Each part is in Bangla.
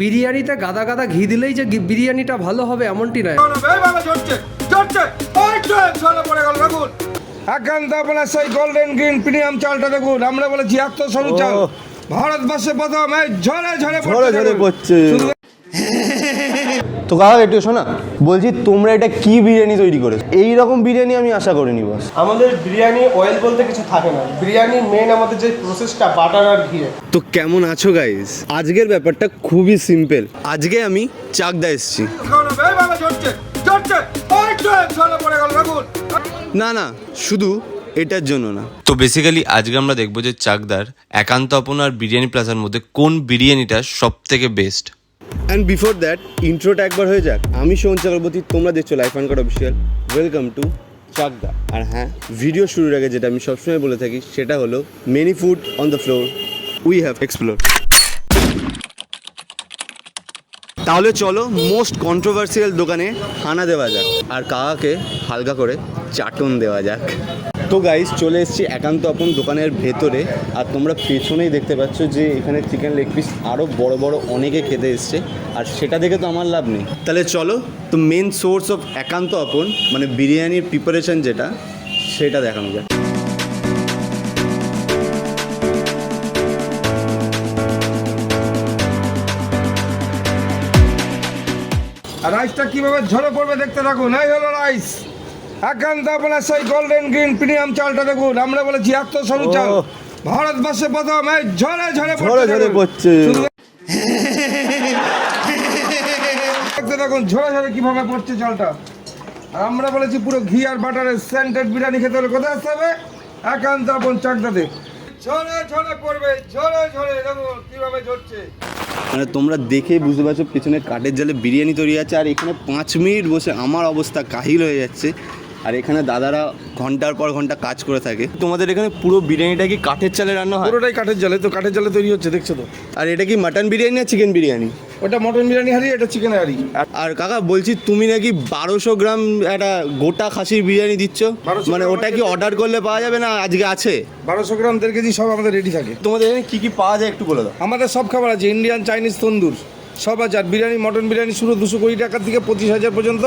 বিরিয়ানিতে গাদা গাদা ঘি দিলেই যে বিরিয়ানিটা ভালো হবে এমনটি নয় একান্ত আপনার সেই গোল্ডেন গ্রিন প্রিমিয়াম চালটা দেখুন আমরা বলেছি এত সরু চাল। ভারতবর্ষে প্রথম এই ঝরে ঝরে ঝরে ঝরে পড়ছে। তো কাকা একটু শোনা বলছি তোমরা এটা কি বিরিয়ানি তৈরি করেছ? এই রকম বিরিয়ানি আমি আশা করিনি বস আমাদের বিরিয়ানি অয়েল বলতে কিছু থাকে না। বিরিয়ানি মেন আমাদের যে প্রসেসটা বাটার আর ঘিয়ে। তো কেমন আছো গাইস আজকের ব্যাপারটা খুবই সিম্পল আজকে আমি চাকদা এসেছি। না, না না শুধু এটার জন্য না। তো বেসিক্যালি আজকে আমরা দেখব যে চাকদার একান্ত আপন আর বিরিয়ানি প্লাজার মধ্যে কোন বিরিয়ানিটা সব থেকে বেস্ট অ্যান্ড বিফোর দ্যাট ইন্ট্রোটা একবার হয়ে যাক। আমি সোহন চক্রবর্তী, তোমরা দেখছ life and card official welcome to Chakdah আর হ্যাঁ ভিডিও শুরুর আগে যেটা আমি সবসময় বলে থাকি, সেটা হলো many food on the floor we have explore তাহলে চলো মোস্ট কন্ট্রোভার্সিয়াল দোকানে হানা দেওয়া যাক। আর কাকাকে হালকা করে চাটন দেওয়া যাক। তো গাইস চলে এসেছি একান্ত আপন দোকানের ভেতরে। আর তোমরা পেছনেই দেখতে পাচ্ছ যে এখানে চিকেন লেগ পিস আরও বড় বড় অনেকে খেতে এসছে। আর সেটা দেখে তো আমার লাভ নেই। তাহলে চলো, তো মেন সোর্স অফ একান্ত আপন মানে বিরিয়ানির প্রিপারেশন যেটা, সেটা দেখানো যায় রাইসটা কীভাবে ঝরে পড়বে দেখতে থাকুন। এই হলো রাইস একান্ত আপনার সেই গোল্ডেন গ্রিন প্রিমিয়াম চালটা দেখুন। আমরা বলেছি এত সরু চাল। ভারতবর্ষে প্রথম এই ঝরে ঝরে ঝরে ঝরে পড়ছে। দেখুন ঝরে ঝরে কীভাবে পড়ছে চালটা। আর আমরা বলেছি পুরো ঘি আর বাটারের সেন্টেড বিরিয়ানি খেতে হলে কোথায় আসতে হবে? একান্ত আপন চাকদাতে ঝরে ঝরে পড়বে ঝরে ঝরে দেখুন কীভাবে ঝরছে। মানে তোমরা দেখেই বুঝতে পারছ পেছনে কাঠের জালে বিরিয়ানি তৈরি আছে আর এখানে পাঁচ মিনিট বসে আমার অবস্থা কাহিল হয়ে যাচ্ছে। আর এখানে দাদারা ঘণ্টার পর ঘণ্টা কাজ করে থাকে। তোমাদের এখানে পুরো বিরিয়ানিটা কি কাঠের চালে রান্না হয়? পুরোটাই কাঠের জালে তো কাঠের জালে তৈরি হচ্ছে দেখছ তো। আর এটা কি মাটন বিরিয়ানি না চিকেন বিরিয়ানি? ওটা মটন বিরিয়ানি হারি এটা চিকেন হারি। আর কাকা বলছি তুমি নাকি বারোশো গ্রাম একটা গোটা খাসির বিরিয়ানি দিচ্ছ? 1200 মানে ওটা কি অর্ডার করলে পাওয়া যাবে না আজকে আছে? বারোশো গ্রাম দেড় কেজি সব আমাদের রেডি থাকে। তোমাদের এখানে কি কি পাওয়া যায় একটু বলে দাও। আমাদের সব খাবার আছে ইন্ডিয়ান চাইনিজ তন্দুর। সব আছে আর বিরিয়ানি মটন বিরিয়ানি শুরু দুশো কুড়ি টাকার থেকে পঁচিশ হাজার পর্যন্ত।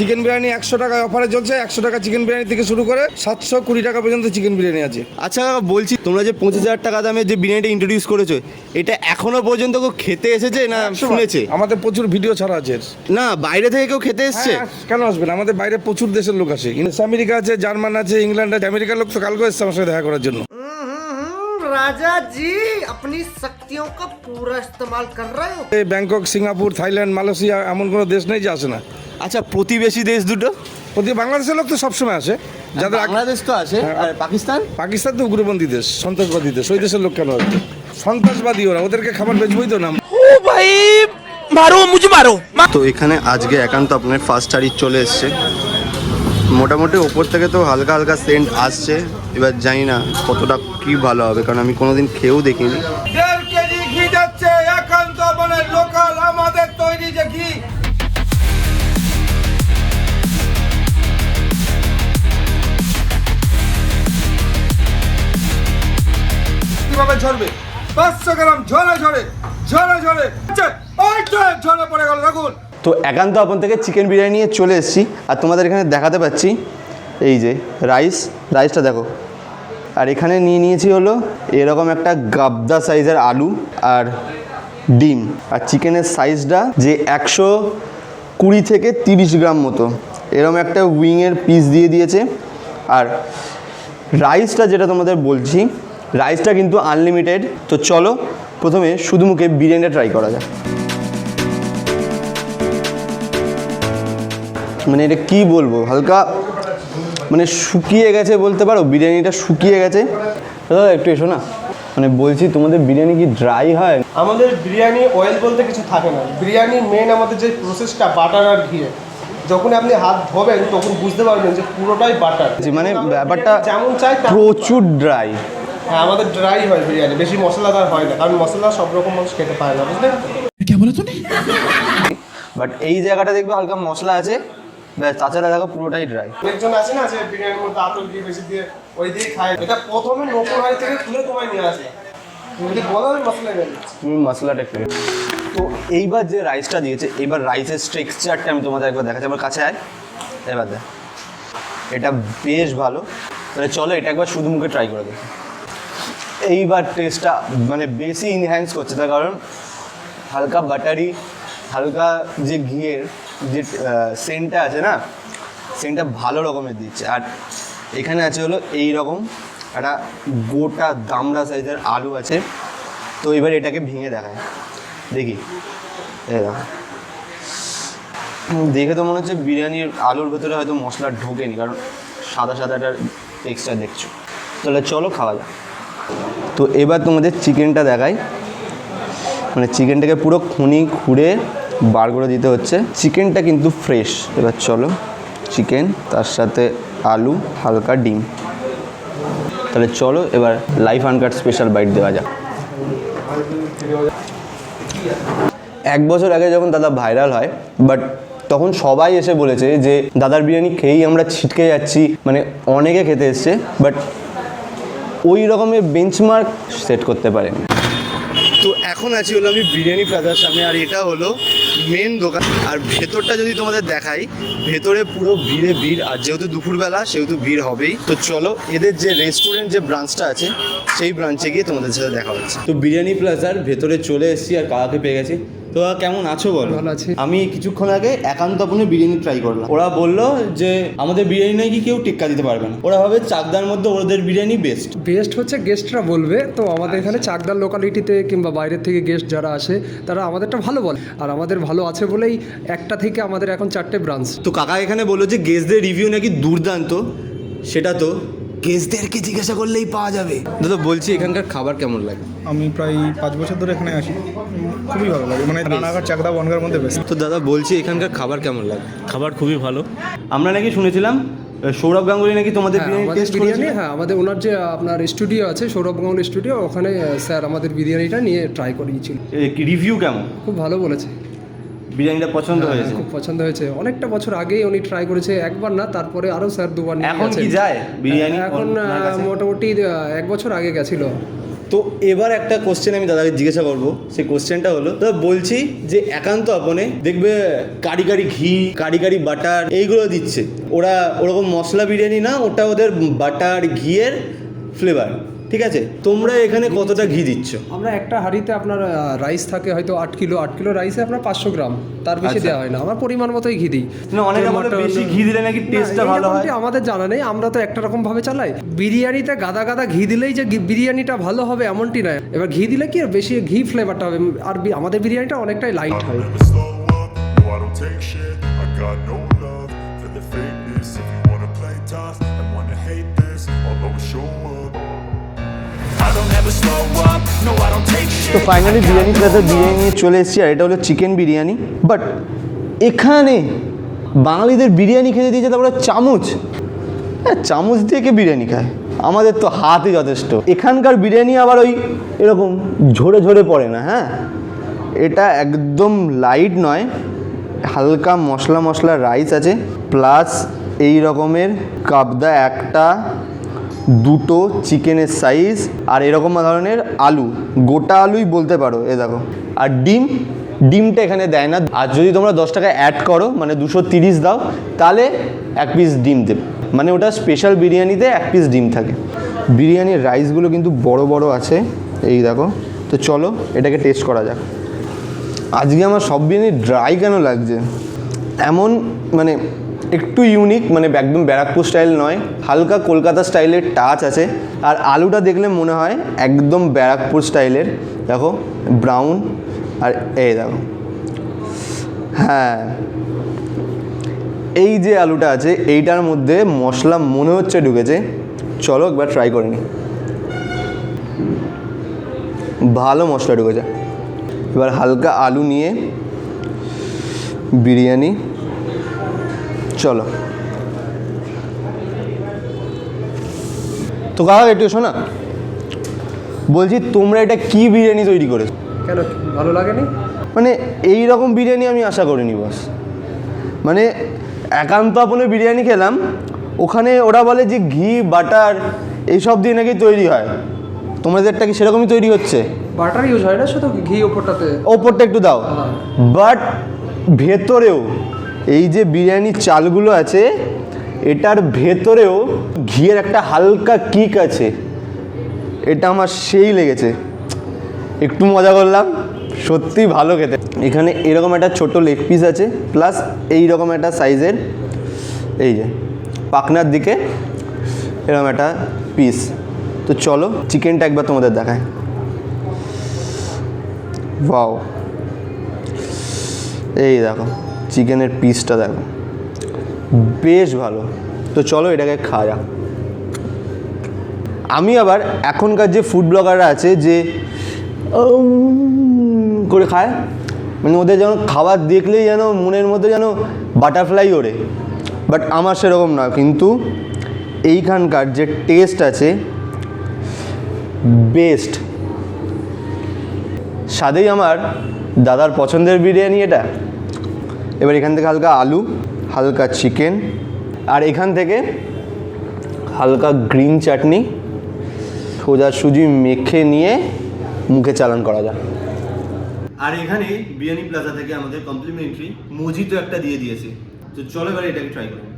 চিকেন বিরিয়ানি একশো টাকায় অফারে চলছে একশো টাকা চিকেন বিরিয়ানি থেকে শুরু করে সাতশো কুড়ি টাকা পর্যন্ত চিকেন বিরিয়ানি আছে। আচ্ছা বলছি তোমরা যে পঁচিশ হাজার টাকা দামে যে বিরিয়ানিটা ইন্ট্রোডিউস করেছ এটা এখনও পর্যন্ত কেউ খেতে এসেছে না শুনেছে? আমাদের প্রচুর ভিডিও ছাড়া আছে। না বাইরে থেকে কেউ খেতে এসছে? হ্যাঁ, কেন আসবে না? আমাদের বাইরে প্রচুর দেশের লোক আসে। আমেরিকা আছে জার্মান আছে ইংল্যান্ড আছে আমেরিকার লোক তো কালকে এসছে আমার সাথে দেখা করার জন্য। राजा जी अपनी शक्तियों का पूरा इस्तेमाल कर रहे हो এই ব্যাংকক সিঙ্গাপুর থাইল্যান্ড মালয়েশিয়া এমন কোনো দেশ নেই যে আসে না আচ্ছা প্রতিবেশী দেশ দুটো প্রতি বাংলাদেশের লোক তো সবসময় আসে যাদের আগে- বাংলাদেশ তো আছে আর পাকিস্তান পাকিস্তান তো উগ্রপন্থী দেশ সন্ত্রাসবাদী দেশ ওই দেশের লোক কেন আসবে সন্ত্রাসবাদী ওরা ওদেরকে খাবার বেচবই তো না তো এখানে আজকে একান্ত আপনার ফার্স্ট তারিখ চলে এসছে মোটামুটি ওপর থেকে তো হালকা হালকা সেন্ট আসছে। এবার জানি না কতটা কি ভালো হবে কারণ আমি কোনোদিন খেয়েও দেখিনি। দেড় ঘি যাচ্ছে একান্ত মানে লোকাল আমাদের তৈরি যে ঘি। কীভাবে ঝরবে? পাঁচশো গ্রাম ঝরে ঝরে ঝরে ঝরে। আচ্ছা, ঝরে পড়ে গেল দেখুন তো একান্ত আপন থেকে চিকেন বিরিয়ানি নিয়ে চলে এসেছি। আর তোমাদের এখানে দেখাতে পাচ্ছি, এই যে রাইস রাইসটা দেখো। আর এখানে নিয়ে নিয়েছি হলো এরকম একটা গাবদা সাইজের আলু আর ডিম। আর চিকেনের সাইজটা যে একশো কুড়ি থেকে তিরিশ গ্রাম মতো। এরকম একটা উইংয়ের পিস দিয়ে দিয়েছে। আর রাইসটা যেটা তোমাদের বলছি রাইসটা কিন্তু আনলিমিটেড তো চলো প্রথমে শুধু মুখে বিরিয়ানিটা ট্রাই করা যাক। মানে এটা কি বলব? হালকা মানে শুকিয়ে গেছে বলতে পারো বিরিয়ানিটা শুকিয়ে গেছে। দাদা একটু এসো না। মানে বলছি তোমাদের বিরিয়ানি কি ড্রাই হয়? আমাদের বিরিয়ানি অয়েল বলতে কিছু থাকে না। বিরিয়ানি মেন আমাদের যে প্রসেসটা বাটার আর ঘিয়ে। যখন আপনি হাত ধোবেন তখন বুঝতে পারবেন যে পুরোটাই বাটার যে মানে ব্যাপারটা যেমন চাই প্রচুর ড্রাই হ্যাঁ আমাদের ড্রাই হয় বিরিয়ানি। বেশি মশলাদার হয় না কারণ মশলা সব রকম মানুষ খেতে পায় না বুঝলেন বাট এই জায়গাটা দেখবে হালকা মশলা আছে। ব্যাস তাছাড়া দেখো পুরোটাই ড্রাই অনেকজন আছে না যে বিরিয়ানির মধ্যে আতর দিয়ে বেশি দিয়ে ওই দিয়ে খায়। এটা প্রথমে হাড়ি থেকে তোমায় নিয়ে আসে। যদি বলো আমি মশলা তুমি মশলাটা একটু তো এইবার যে রাইসটা দিয়েছে এইবার রাইসের স্ট্রেকচারটা আমি তোমাদের একবার দেখাচ্ছি। আমার কাছে আয়। এবার দেখ। এটা বেশ ভালো। তাহলে চলো এটা একবার শুধু মুখে ট্রাই করে দেখি। এইবার টেস্টটা মানে বেশি ইনহ্যান্স করছে। তার কারণ হালকা বাটারি হালকা যে ঘিয়ের যে সেন্টটা আছে না সেন্টটা ভালো রকমের দিচ্ছে। আর এখানে আছে হলো এই রকম একটা গোটা দামড়া সাইজের আলু আছে। তো এবার এটাকে ভেঙে দেখায়। দেখি। দেখো। তো মনে হচ্ছে বিরিয়ানির আলুর ভেতরে হয়তো মশলা ঢোকেনি, কারণ সাদা সাদা একটা টেক্সচার দেখছ। তাহলে চলো খাওয়া যাক। তো এবার তোমাদের চিকেনটা দেখাই। মানে চিকেনটাকে পুরো খুনি খুঁড়ে বার করে দিতে হচ্ছে। চিকেনটা কিন্তু ফ্রেশ এবার চলো, চিকেন, তার সাথে আলু, হালকা ডিম। তাহলে চলো, এবার লাইফ আনকাট স্পেশাল বাইট দেওয়া যাক। এক বছর আগে যখন দাদা ভাইরাল হয় বাট তখন সবাই এসে বলেছে যে, দাদার বিরিয়ানি খেয়েই আমরা ছিটকে যাচ্ছি। মানে অনেকে খেতে এসছে বাট ওই রকমের বেঞ্চমার্ক সেট করতে পারেনি। তো এখন আছি হলো আমি বিরিয়ানি প্লাজার সামনে, আর এটা হলো মেন দোকান। আর ভেতরটা যদি তোমাদের দেখাই, ভেতরে পুরো ভিড়ে ভিড়, আর যেহেতু দুপুরবেলা, সেহেতু ভিড় হবেই। তো চলো, এদের যে রেস্টুরেন্ট যে ব্রাঞ্চটা আছে, সেই ব্রাঞ্চে গিয়ে তোমাদের সাথে দেখা হচ্ছে। তো বিরিয়ানি প্লাজার ভেতরে চলে এসেছি, আর কাকাকে পেয়ে গেছি। তো কেমন আছো বলো? ভালো আছি। আমি কিছুক্ষণ আগে একান্ত আপনি বিরিয়ানি ট্রাই করলাম। ওরা বলল যে আমাদের বিরিয়ানি নাকি কেউ টিক্কা দিতে পারবে না। ওরা ভাবে চাকদার মধ্যে ওদের বিরিয়ানি বেস্ট বেস্ট হচ্ছে গেস্টরা বলবে তো আমাদের এখানে চাকদার লোকালিটিতে কিংবা বাইরের থেকে গেস্ট যারা আসে তারা আমাদেরটা ভালো বলে। আর আমাদের ভালো আছে বলেই একটা থেকে আমাদের এখন চারটে ব্রাঞ্চ তো কাকা এখানে বলল যে গেস্টদের রিভিউ নাকি দুর্দান্ত সেটা তো গেস্টদেরকে জিজ্ঞাসা করলেই পাওয়া যাবে। দাদা বলছি এখানকার খাবার কেমন লাগে? আমি প্রায় পাঁচ বছর ধরে এখানে আসি খুবই ভালো লাগে। মানে রানাঘাট চাকদা বনগার মধ্যে বেস্ট তো দাদা বলছি এখানকার খাবার কেমন লাগে? খাবার খুবই ভালো। আমরা নাকি শুনেছিলাম সৌরভ গাঙ্গুলি নাকি তোমাদের হ্যাঁ বিরিয়ানি টেস্ট বিরিয়ানি হ্যাঁ আমাদের ওনার যে আপনার স্টুডিও আছে সৌরভ গাঙ্গুলি স্টুডিও ওখানে স্যার আমাদের বিরিয়ানিটা নিয়ে ট্রাই করিয়েছিল। রিভিউ কেমন? খুব ভালো বলেছে। বিরিয়ানিটা পছন্দ হ্যাঁ, হয়েছে? খুব পছন্দ হয়েছে। অনেকটা বছর আগেই উনি ট্রাই করেছে একবার না তারপরে আরও স্যার দুবার এখন কি যায় বিরিয়ানি এখন আহ, কাছে? মোটামুটি এক বছর আগে গেছিল। তো এবার একটা কোশ্চেন আমি দাদাকে জিজ্ঞাসা করব। সেই কোশ্চেনটা হলো দাদা বলছি যে একান্ত আপনে দেখবে কারি কারি ঘি কারি কারি বাটার এইগুলো দিচ্ছে। ওরা ওরকম মশলা বিরিয়ানি না ওটা ওদের বাটার ঘিয়ের ফ্লেভার ঠিক আছে? তোমরা এখানে কতটা ঘি দিচ্ছ? আমরা একটা হাঁড়িতে আপনার রাইস থাকে হয়তো আট কিলো আট কিলো রাইসে আপনার পাঁচশো গ্রাম। তার বেশি আচ্ছা। দেওয়া হয় না। আমার পরিমাণ মতোই ঘি দিই। অনেকে বলে বেশি ঘি দিলে নাকি টেস্টটা ভালো হয়। আমাদের জানা নেই। আমরা তো একটা রকম ভাবে চালাই। বিরিয়ানিতে গাদা গাদা ঘি দিলেই যে বিরিয়ানিটা ভালো হবে এমনটি নয়। এবার ঘি দিলে কি আর বেশি ঘি ফ্লেভারটা হবে? আর আমাদের বিরিয়ানিটা অনেকটাই লাইট হয়। তো ফাইনালি বিরিয়ানি প্লাজার বিরিয়ানি চলে এসেছি, আর এটা হলো চিকেন বিরিয়ানি। বাট এখানে বাঙালিদের বিরিয়ানি খেতে দিয়েছে তারপরে চামচ। হ্যাঁ চামচ দিয়ে কে বিরিয়ানি খায়? আমাদের তো হাতই যথেষ্ট। এখানকার বিরিয়ানি আবার ওই এরকম ঝরে ঝরে পড়ে না হ্যাঁ? এটা একদম লাইট নয়, হালকা মশলা মশলা রাইস আছে প্লাস এই রকমের কাবদা একটা দুটো চিকেনের সাইজ আর এরকম ধরনের আলু। গোটা আলুই বলতে পারো, এ দেখো। আর ডিম, ডিমটা এখানে দেয় না। আর যদি তোমরা দশ টাকা অ্যাড করো মানে দুশো তিরিশ দাও, তাহলে এক পিস ডিম দেবে। মানে ওটা স্পেশাল বিরিয়ানিতে এক পিস ডিম থাকে। বিরিয়ানির রাইসগুলো কিন্তু বড় বড় আছে, এই দেখো। তো চলো, এটাকে টেস্ট করা যাক। আজকে আমার সব বিরিয়ানি ড্রাই কেন লাগছে? এমন মানে একটু ইউনিক মানে একদম ব্যারাকপুর স্টাইল নয়, হালকা কলকাতা স্টাইলের টাচ আছে। আর আলুটা দেখলে মনে হয় একদম ব্যারাকপুর স্টাইলের দেখো ব্রাউন আর এই দেখো। হ্যাঁ এই যে আলুটা আছে, এইটার মধ্যে মশলা মনে হচ্ছে ঢুকেছে। চলো একবার ট্রাই করে নিই ভালো মশলা ঢুকেছে। এবার হালকা আলু নিয়ে বিরিয়ানি। চলো। তো কাকা একটু শোনা। বলছি তোমরা এটা কি বিরিয়ানি তৈরি করেছ? কেন ভালো লাগেনি? মানে এই রকম বিরিয়ানি আমি আশা করিনি বস। মানে একান্ত আপনে বিরিয়ানি খেলাম। ওখানে ওরা বলে যে ঘি বাটার এইসব দিয়ে নাকি তৈরি হয়। তোমাদেরটা কি সেরকমই তৈরি হচ্ছে? বাটার ইউজ হয় না শুধু ঘি ওপরটাতে? ওপরটা একটু দাও। বাট ভেতরেও এই যে বিরিয়ানির চালগুলো আছে, এটার ভেতরেও ঘিয়ের একটা হালকা কিক আছে। এটা আমার সেই লেগেছে। একটু মজা করলাম। সত্যি ভালো খেতে। এখানে এরকম একটা ছোট লেগ পিস আছে প্লাস এই রকম একটা সাইজের এই যে পাকনার দিকে এরকম একটা পিস তো চলো চিকেনটা একবার তোমাদের দেখায় ওয়াও এই দেখো। চিকেনের পিসটা দেখো। বেশ ভালো। তো চলো এটাকে খাওয়া যাক। আমি আবার এখনকার যে ফুড ব্লগাররা আছে যে করে খায় মানে ওদের যেন খাবার দেখলেই যেন মনের মধ্যে যেন বাটারফ্লাই ওড়ে। বাট আমার সেরকম না কিন্তু এইখানকার যে টেস্ট আছে বেস্ট স্বাদেই আমার দাদার পছন্দের বিরিয়ানি এটা। এবার এখান থেকে হালকা আলু, হালকা চিকেন, আর এখান থেকে হালকা গ্রিন চাটনি সোজাসুজি মেখে নিয়ে মুখে চালান করা যায়। আর এখানে বিরিয়ানি প্লাজা থেকে আমাদের কমপ্লিমেন্টারি মজিতো একটা দিয়ে দিয়েছে। তো চলো এবার এটাকে ট্রাই করি।